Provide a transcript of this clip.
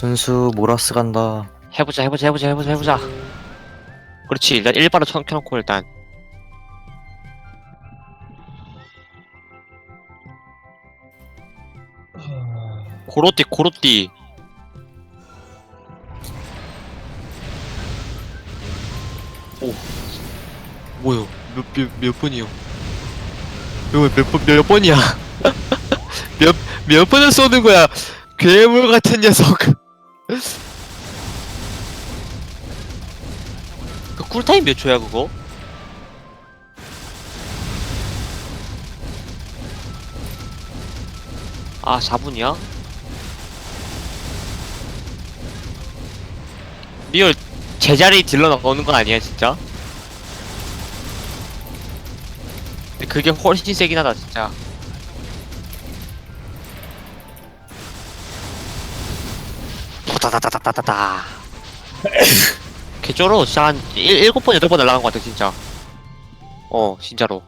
순수 모라스 간다. 해보자 해보자 해보자 해보자 해보자. 그렇지 일단 1바로 켜, 켜놓고 일단. 고로띠 고로띠. 오. 뭐요? 몇, 몇, 몇 번이요? 이거 몇, 번, 몇 번이야? 몇, 몇 번을 쏘는 거야? 괴물 같은 녀석 그 쿨타임 몇 초야 그거? 아 4분이야? 리얼 제자리 딜러 나오는 거 아니야 진짜? 근데 그게 훨씬 세긴 하다 진짜 다다다다다다다 개쩔어. 진짜 한 일, 일곱 번 여덟 번 날라간 것 같아 진짜. 어 진짜로